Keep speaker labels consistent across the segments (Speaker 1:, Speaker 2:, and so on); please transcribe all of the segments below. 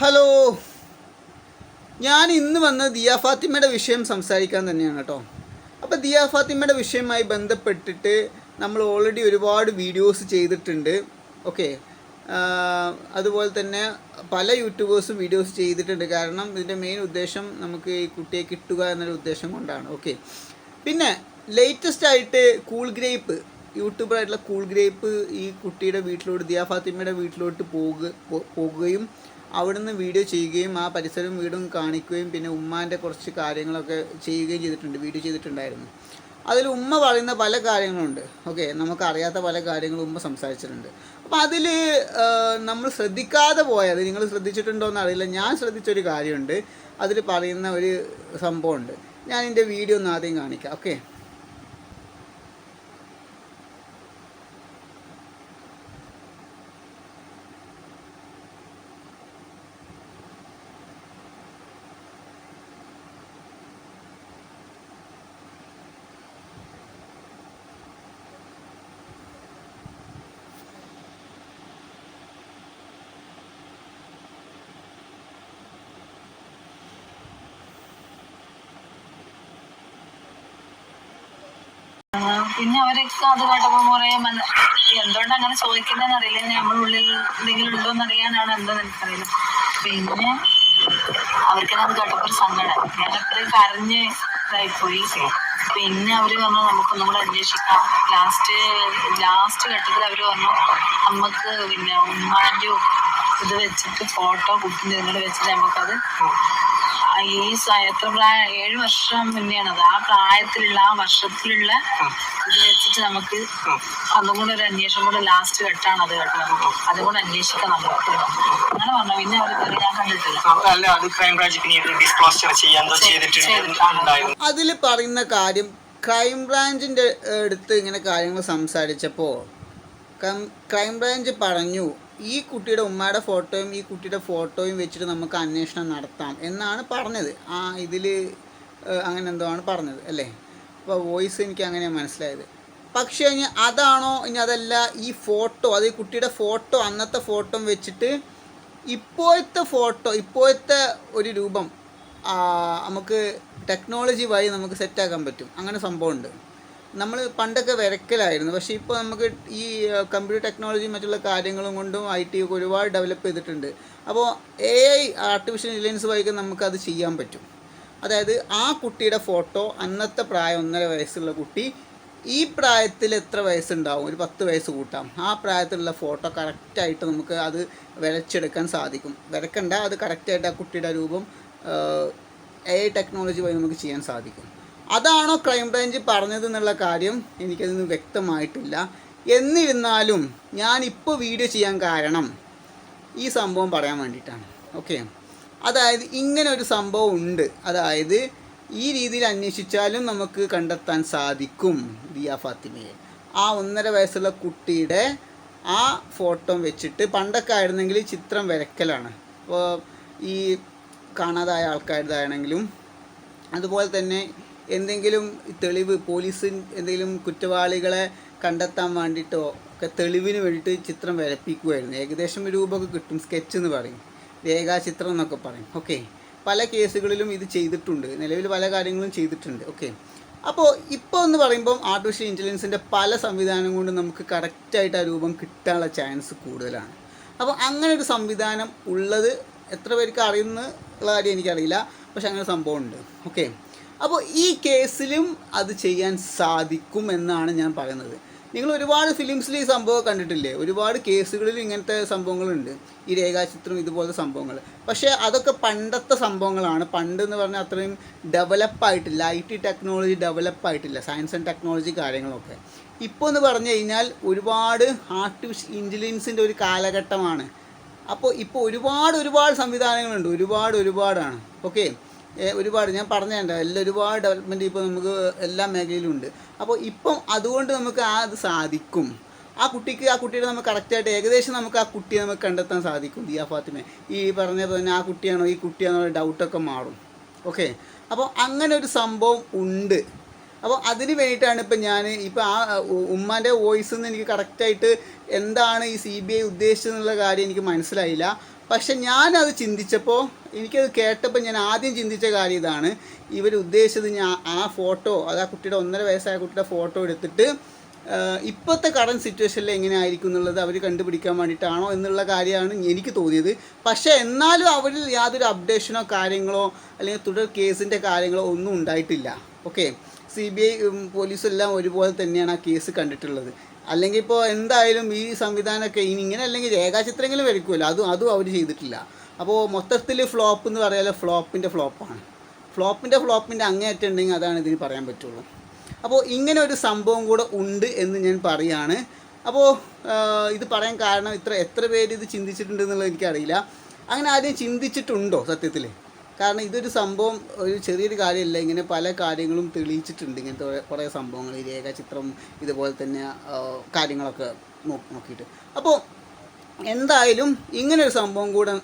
Speaker 1: Hello. ഞാൻ ഇന്ന് വന്ന് ദിയാ ഫാത്തിമയുടെ വിഷയം സംസാരിക്കാൻ തന്നെയാണ് കേട്ടോ. അപ്പോൾ ദിയാ ഫാത്തിമയുടെ വിഷയവുമായി ബന്ധപ്പെട്ടിട്ട് നമ്മൾ ഓൾറെഡി ഒരുപാട് വീഡിയോസ് ചെയ്തിട്ടുണ്ട്. ഓക്കെ അതുപോലെ തന്നെ പല യൂട്യൂബേഴ്സും വീഡിയോസ് ചെയ്തിട്ടുണ്ട്. കാരണം ഇതിന്റെ മെയിൻ ഉദ്ദേശം നമുക്ക് ഈ കുട്ടിയെ കിട്ടുക എന്നൊരു ഉദ്ദേശം കൊണ്ടാണ്. ഓക്കെ പിന്നെ ലേറ്റസ്റ്റ് ആയിട്ട് കൂൾ ഗ്രേപ്പ് യൂട്യൂബറായിട്ടുള്ള കൂൾ ഗ്രേപ്പ് ഈ കുട്ടിയുടെ വീട്ടിലോട്ട് ദിയ ഫാത്തിമയുടെ വീട്ടിലോട്ട് പോകുക പോകുകയും അവിടുന്ന് വീഡിയോ ചെയ്യുകയും ആ പരിസരവും വീടും കാണിക്കുകയും പിന്നെ ഉമ്മാന്റെ കുറച്ച് കാര്യങ്ങളൊക്കെ ചെയ്യുകയും ചെയ്തിട്ടുണ്ട് വീഡിയോ ചെയ്തിട്ടുണ്ടായിരുന്നു. അതിൽ ഉമ്മ പറയുന്ന പല കാര്യങ്ങളുണ്ട് ഓക്കെ? നമുക്കറിയാത്ത പല കാര്യങ്ങളും ഉമ്മ സംസാരിച്ചിട്ടുണ്ട്. അപ്പോൾ അതിൽ നമ്മൾ ശ്രദ്ധിക്കാതെ പോയത് നിങ്ങൾ ശ്രദ്ധിച്ചിട്ടുണ്ടോ എന്ന് അറിയില്ല ഞാൻ ശ്രദ്ധിച്ചൊരു കാര്യമുണ്ട്. അതിൽ പറയുന്ന ഒരു സംഭവമുണ്ട്. ഞാൻ എന്റെ വീഡിയോ ഒന്ന് ആദ്യം കാണിക്കാം ഓക്കെ
Speaker 2: ആ, പിന്നെ അവരൊക്കെ അത് കേട്ടപ്പോ പറയാ എന്തുകൊണ്ട് അങ്ങനെ ചോദിക്കുന്നതെന്ന് അറിയില്ല. നമ്മുടെ ഉള്ളിൽ എന്തെങ്കിലും ഉണ്ടോ എന്ന് അറിയാനാണ് എന്താന്ന് എനിക്കറിയില്ല പിന്നെ അവർക്ക് അത് കേട്ടപ്പോ ഒരു സങ്കടം. ഞാൻ അത്രയും കരഞ്ഞ് ഇതായിപ്പോയി പിന്നെ അവർ പറഞ്ഞു നമുക്കൊന്നും കൂടെ അന്വേഷിക്കാം. ലാസ്റ്റ് ലാസ്റ്റ് ഘട്ടത്തിൽ അവർ പറഞ്ഞു നമുക്ക് പിന്നെ ഉമ്മാന്റെയും ഇത് വെച്ചിട്ട് ഫോട്ടോ കുട്ടിന്റെ ഇതുകൂടെ വെച്ചിട്ട് നമുക്കത് ഈ എത്ര പ്രായം ഏഴ് വർഷം മുന്നെയാണ് അത് ആ പ്രായത്തിലുള്ള ആ വർഷത്തിലുള്ള ഇത് വെച്ചിട്ട് നമുക്ക് അതും കൂടെ ഒരു അന്വേഷണം കൂടെ ലാസ്റ്റ് ഘട്ടാണ് അത് കേട്ടോ. അതും കൂടെ അന്വേഷിക്കാം നമുക്ക് അങ്ങനെ പറഞ്ഞു പിന്നെ അവർ കയറി ഞാൻ കണ്ടിട്ടില്ല.
Speaker 3: അല്ല അത് ക്രൈംബ്രാഞ്ച് പിന്നീട് ഡിസ്ക്ലോസ് ചെയ്യാൻ എന്തോ ചെയ്തിട്ടുണ്ട് ഉണ്ടായിരുന്നു.
Speaker 1: അതിൽ പറയുന്ന കാര്യം ക്രൈം ബ്രാഞ്ചിന്റെ അടുത്ത് ഇങ്ങനെ കാര്യങ്ങൾ സംസാരിച്ചപ്പോൾ ക്രൈംബ്രാഞ്ച് പറഞ്ഞു ഈ കുട്ടിയുടെ ഉമ്മയുടെ ഫോട്ടോയും ഈ കുട്ടിയുടെ ഫോട്ടോയും വെച്ചിട്ട് നമുക്ക് അന്വേഷണം നടത്താം എന്നാണ് പറഞ്ഞത്. ആ ഇതിൽ അങ്ങനെ എന്തോ ആണ് പറഞ്ഞത് അല്ലേ? അപ്പോൾ വോയിസ് എനിക്ക് അങ്ങനെ മനസ്സിലായത്. പക്ഷേ ഇനി അതാണോ ഇനി അതല്ല ഈ ഫോട്ടോ അത് ഈ കുട്ടിയുടെ ഫോട്ടോ അന്നത്തെ ഫോട്ടോ വെച്ചിട്ട് ഇപ്പോഴത്തെ ഫോട്ടോ ഇപ്പോഴത്തെ ഒരു രൂപം നമുക്ക് ടെക്നോളജി വഴി നമുക്ക് സെറ്റാക്കാൻ പറ്റും. അങ്ങനെ സംഭവമുണ്ട്. നമ്മൾ പണ്ടൊക്കെ വരക്കലായിരുന്നു പക്ഷേ ഇപ്പോൾ നമുക്ക് ഈ കമ്പ്യൂട്ടർ ടെക്നോളജിയും മറ്റുള്ള കാര്യങ്ങളും കൊണ്ടും ഐ ടി ഒരുപാട് ഡെവലപ്പ് ചെയ്തിട്ടുണ്ട്. അപ്പോൾ എ ഐ ആർട്ടിഫിഷ്യൽ ഇന്റലിജൻസ് വഴിക്ക് നമുക്കത് ചെയ്യാൻ പറ്റും. അതായത് ആ കുട്ടിയുടെ ഫോട്ടോ അന്നത്തെ പ്രായം ഒന്നര വയസ്സുള്ള കുട്ടി ഈ പ്രായത്തിൽ എത്ര വയസ്സുണ്ടാവും? ഒരു പത്ത് വയസ്സ് കൂട്ടാം. ആ പ്രായത്തിലുള്ള ഫോട്ടോ കറക്റ്റായിട്ട് നമുക്ക് അത് വരച്ചെടുക്കാൻ സാധിക്കും. വരക്കണ്ട അത് കറക്റ്റായിട്ട് ആ കുട്ടിയുടെ രൂപം എ ഐ ടെക്നോളജി വഴി നമുക്ക് ചെയ്യാൻ സാധിക്കും. അതാണോ ക്രൈം ബ്രാഞ്ച് പറഞ്ഞത് എന്നുള്ള കാര്യം എനിക്കതിന് വ്യക്തമായിട്ടില്ല. എന്നിരുന്നാലും ഞാനിപ്പോൾ വീഡിയോ ചെയ്യാൻ കാരണം ഈ സംഭവം പറയാൻ വേണ്ടിയിട്ടാണ്. ഓക്കെ അതായത് ഇങ്ങനെ ഒരു സംഭവം ഉണ്ട്. അതായത് ഈ രീതിയിൽ അന്വേഷിച്ചാലും നമുക്ക് കണ്ടെത്താൻ സാധിക്കും ദിയ ഫാത്തിമയെ. ആ ഒന്നര വയസ്സുള്ള കുട്ടിയുടെ ആ ഫോട്ടോ വെച്ചിട്ട് പണ്ടൊക്കെ ആയിരുന്നെങ്കിൽ ചിത്രം വരക്കലാണ് അപ്പോൾ ഈ കാണാതായ ആൾക്കാരുടേതാണെങ്കിലും അതുപോലെ തന്നെ എന്തെങ്കിലും തെളിവ് പോലീസ് എന്തെങ്കിലും കുറ്റവാളികളെ കണ്ടെത്താൻ വേണ്ടിയിട്ടോ ഒക്കെ തെളിവിന് വേണ്ടിയിട്ട് ചിത്രം വരപ്പിക്കുമായിരുന്നു ഏകദേശം രൂപമൊക്കെ കിട്ടും സ്കെച്ച് എന്ന് പറയും. രേഖാചിത്രം എന്നൊക്കെ പറയും. ഓക്കെ പല കേസുകളിലും ഇത് ചെയ്തിട്ടുണ്ട്. നിലവിൽ പല കാര്യങ്ങളും ചെയ്തിട്ടുണ്ട്. ഓക്കെ അപ്പോൾ ഇപ്പോൾ എന്ന് പറയുമ്പം ആർട്ടിഫിഷ്യൽ ഇന്റലിജൻസിന്റെ പല സംവിധാനം കൊണ്ട് നമുക്ക് കറക്റ്റായിട്ട് ആ രൂപം കിട്ടാനുള്ള ചാൻസ് കൂടുതലാണ്. അപ്പോൾ അങ്ങനെ ഒരു സംവിധാനം ഉള്ളത് എത്ര പേർക്ക് അറിയുന്ന ഉള്ള കാര്യം എനിക്കറിയില്ല. പക്ഷെ അങ്ങനെ സംഭവമുണ്ട് ഓക്കെ അപ്പോൾ ഈ കേസിലും അത് ചെയ്യാൻ സാധിക്കും എന്നാണ് ഞാൻ പറയുന്നത്. നിങ്ങൾ ഒരുപാട് ഫിലിംസിൽ ഈ സംഭവം കണ്ടിട്ടില്ലേ? ഒരുപാട് കേസുകളിൽ ഇങ്ങനത്തെ സംഭവങ്ങളുണ്ട്. ഈ രേഖാചിത്രം ഇതുപോലത്തെ സംഭവങ്ങൾ. പക്ഷേ അതൊക്കെ പണ്ടത്തെ സംഭവങ്ങളാണ്. പണ്ട് എന്ന് പറഞ്ഞാൽ അത്രയും ഡെവലപ്പായിട്ടില്ല ഐ ടി ടെക്നോളജി ഡെവലപ്പായിട്ടില്ല സയൻസ് ആൻഡ് ടെക്നോളജി കാര്യങ്ങളൊക്കെ. ഇപ്പോൾ എന്ന് പറഞ്ഞു കഴിഞ്ഞാൽ ഒരുപാട് ആർട്ടിഫിഷ്യൽ ഇന്റലിജൻസിന്റെ ഒരു കാലഘട്ടമാണ്. അപ്പോൾ ഇപ്പോൾ ഒരുപാട് ഒരുപാട് സംവിധാനങ്ങളുണ്ട്. ഒരുപാട് ഒരുപാടാണ്. ഓക്കെ ഒരുപാട് ഞാൻ പറഞ്ഞുതരാം എല്ലാം ഒരുപാട് ഡെവലപ്മെന്റ് ഇപ്പോൾ നമുക്ക് എല്ലാ മേഖലയിലും ഉണ്ട്. അപ്പോൾ ഇപ്പം അതുകൊണ്ട് നമുക്ക് ആ അത് സാധിക്കും. ആ കുട്ടിക്ക് ആ കുട്ടിയുടെ നമുക്ക് കറക്റ്റായിട്ട് ഏകദേശം നമുക്ക് ആ കുട്ടിയെ നമുക്ക് കണ്ടെത്താൻ സാധിക്കും ദിയ ഫാത്തിമെ. ഈ പറഞ്ഞ തന്നെ ആ കുട്ടിയാണോ ഈ കുട്ടിയാണോ ഡൗട്ടൊക്കെ മാറും. ഓക്കെ അപ്പോൾ അങ്ങനെ ഒരു സംഭവം ഉണ്ട്. അപ്പോൾ അതിന് വേണ്ടിയിട്ടാണ് ഇപ്പം ഞാൻ ഇപ്പം ആ ഉമ്മാന്റെ വോയിസ് നിന്ന് എനിക്ക് കറക്റ്റായിട്ട് എന്താണ് ഈ സി ബി ഐ ഉദ്ദേശിച്ചതെന്നുള്ള കാര്യം എനിക്ക് മനസ്സിലായില്ല. പക്ഷെ ഞാനത് ചിന്തിച്ചപ്പോൾ എനിക്കത് കേട്ടപ്പോൾ ഞാൻ ആദ്യം ചിന്തിച്ച കാര്യം ഇതാണ്. ഇവർ ഉദ്ദേശിച്ചത് ഞാൻ ആ ഫോട്ടോ അത് ആ കുട്ടിയുടെ ഒന്നര വയസ്സായ കുട്ടിയുടെ ഫോട്ടോ എടുത്തിട്ട് ഇപ്പോഴത്തെ കറണ്ട് സിറ്റുവേഷനിൽ എങ്ങനെയായിരിക്കും എന്നുള്ളത് അവർ കണ്ടുപിടിക്കാൻ വേണ്ടിയിട്ടാണോ എന്നുള്ള കാര്യമാണ് എനിക്ക് തോന്നിയത്. പക്ഷേ എന്നാലും അവരിൽ യാതൊരു അപ്ഡേഷനോ കാര്യങ്ങളോ അല്ലെങ്കിൽ തുടർ കേസിന്റെ കാര്യങ്ങളോ ഒന്നും ഉണ്ടായിട്ടില്ല. ഓക്കെ സി ബി ഐ പോലീസും എല്ലാം ഒരുപോലെ തന്നെയാണ് ആ കേസ് കണ്ടിട്ടുള്ളത്. അല്ലെങ്കിൽ ഇപ്പോൾ എന്തായാലും ഈ സംവിധാനമൊക്കെ ഇനി ഇങ്ങനെ അല്ലെങ്കിൽ രേഖാചിത്രങ്ങളും വരയ്ക്കുമല്ലോ അതും അതും അവർ ചെയ്തിട്ടില്ല. അപ്പോൾ മൊത്തത്തിൽ ഫ്ലോപ്പ് എന്ന് പറയാതെ ഫ്ലോപ്പിന്റെ ഫ്ലോപ്പാണ് ഫ്ലോപ്പിന്റെ ഫ്ലോപ്പിന്റെ അങ്ങേയറ്റം ഉണ്ടെങ്കിൽ അതാണ് ഇതിന് പറയാൻ പറ്റുള്ളൂ. അപ്പോൾ ഇങ്ങനെ ഒരു സംഭവം കൂടെ ഉണ്ട് എന്ന് ഞാൻ പറയുകയാണ് അപ്പോൾ ഇത് പറയാൻ കാരണം ഇത്ര എത്ര പേര് ഇത് ചിന്തിച്ചിട്ടുണ്ട് എന്നുള്ളത് എനിക്കറിയില്ല. അങ്ങനെ ആരും ചിന്തിച്ചിട്ടുണ്ടോ സത്യത്തിൽ കാരണം ഇതൊരു സംഭവം ഒരു ചെറിയൊരു കാര്യമല്ല. ഇങ്ങനെ പല കാര്യങ്ങളും തെളിയിച്ചിട്ടുണ്ട്. ഇങ്ങനത്തെ കുറേ- സംഭവങ്ങൾ ഈ രേഖാചിത്രം ഇതുപോലെ തന്നെ കാര്യങ്ങളൊക്കെ നോക്കിയിട്ട്. അപ്പോൾ എന്തായാലും ഇങ്ങനൊരു സംഭവം കൂടെ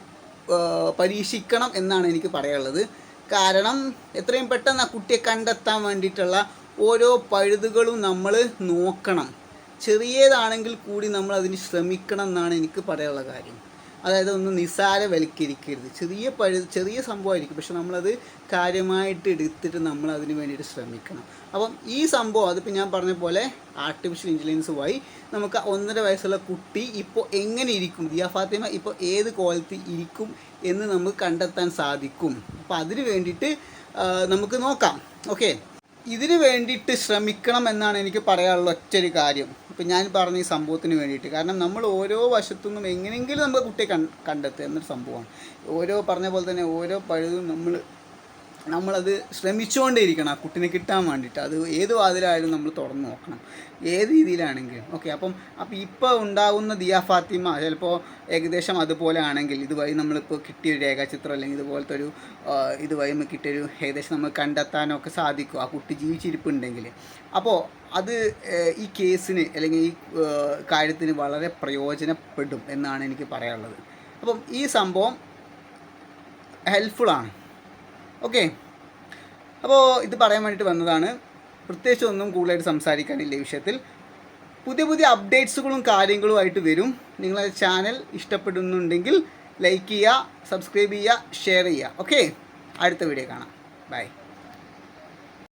Speaker 1: പരീക്ഷിക്കണം എന്നാണ് എനിക്ക് പറയാനുള്ളത്. കാരണം എത്രയും പെട്ടെന്ന് ആ കുട്ടിയെ കണ്ടെത്താൻ വേണ്ടിയിട്ടുള്ള ഓരോ പഴുതുകളും നമ്മൾ നോക്കണം. ചെറിയതാണെങ്കിൽ കൂടി നമ്മൾ അതിന് ശ്രമിക്കണം എന്നാണ് എനിക്ക് പറയാനുള്ള കാര്യം. അതായത് ഒന്ന് നിസ്സാരവൽക്കരിക്കരുത്. ചെറിയ പഴു ചെറിയ സംഭവമായിരിക്കും. പക്ഷെ നമ്മളത് കാര്യമായിട്ട് എടുത്തിട്ട് നമ്മൾ അതിന് വേണ്ടിയിട്ട് ശ്രമിക്കണം. അപ്പം ഈ സംഭവം അതിപ്പോൾ ഞാൻ പറഞ്ഞ പോലെ ആർട്ടിഫിഷ്യൽ ഇന്റലിജൻസ് വഴി നമുക്ക് ഒന്നര വയസ്സുള്ള കുട്ടി ഇപ്പോൾ എങ്ങനെ ഇരിക്കും? ദിയ ഫാത്തിമ ഇപ്പോൾ ഏത് ക്വാളിറ്റി ഇരിക്കും എന്ന് നമുക്ക് കണ്ടെത്താൻ സാധിക്കും. അപ്പോൾ അതിന് വേണ്ടിയിട്ട് നമുക്ക് നോക്കാം. ഓക്കെ? ഇതിന് വേണ്ടിയിട്ട് ശ്രമിക്കണം എന്നാണ് എനിക്ക് പറയാനുള്ള ഒറ്റൊരു കാര്യം. ഇപ്പം ഞാൻ പറഞ്ഞ ഈ സംഭവത്തിന് വേണ്ടിയിട്ട്. കാരണം നമ്മൾ ഓരോ വശത്തു നിന്നും എങ്ങനെയെങ്കിലും നമുക്ക് കുട്ടിയെ കണ്ടെത്തുക എന്നൊരു സംഭവമാണ്. ഓരോ പറഞ്ഞ പോലെ തന്നെ ഓരോ പഴുതും നമ്മൾ നമ്മളത് ശ്രമിച്ചുകൊണ്ടേയിരിക്കണം ആ കുട്ടിനെ കിട്ടാൻ വേണ്ടിയിട്ട്. അത് ഏത് വാതിലായാലും നമ്മൾ തുറന്ന് നോക്കണം. ഏത് രീതിയിലാണെങ്കിലും. ഓക്കെ അപ്പം അപ്പം ഇപ്പോൾ ഉണ്ടാകുന്ന ദിയ ഫാത്തിമ ചിലപ്പോൾ ഏകദേശം അതുപോലെ ആണെങ്കിൽ ഇതുവഴി നമ്മളിപ്പോൾ കിട്ടിയ രേഖാചിത്രം അല്ലെങ്കിൽ ഇതുപോലത്തെ ഒരു ഇതുവഴി കിട്ടിയൊരു ഏകദേശം നമ്മൾ കണ്ടെത്താനൊക്കെ സാധിക്കും ആ കുട്ടി ജീവിച്ചിരിപ്പുണ്ടെങ്കിൽ അപ്പോൾ അത് ഈ കേസിന് അല്ലെങ്കിൽ ഈ കാര്യത്തിന് വളരെ പ്രയോജനപ്പെടും എന്നാണ് എനിക്ക് പറയാനുള്ളത്. അപ്പം ഈ സംഭവം ഹെൽപ്ഫുള്ളാണ്. ഓക്കെ. അപ്പോൾ ഇത് പറയാൻ വേണ്ടിയിട്ട് വന്നതാണ്. പ്രത്യേകിച്ച് ഒന്നും കൂടുതലായിട്ട് സംസാരിക്കാനില്ല ഈ വിഷയത്തിൽ. പുതിയ പുതിയ അപ്ഡേറ്റ്സുകളും കാര്യങ്ങളും ആയിട്ട് വരും. നിങ്ങളെ ചാനൽ ഇഷ്ടപ്പെടുന്നുണ്ടെങ്കിൽ ലൈക്ക് ചെയ്യുക സബ്സ്ക്രൈബ് ചെയ്യുക ഷെയർ ചെയ്യുക. ഓക്കെ. അടുത്ത വീഡിയോ കാണാം. ബൈ.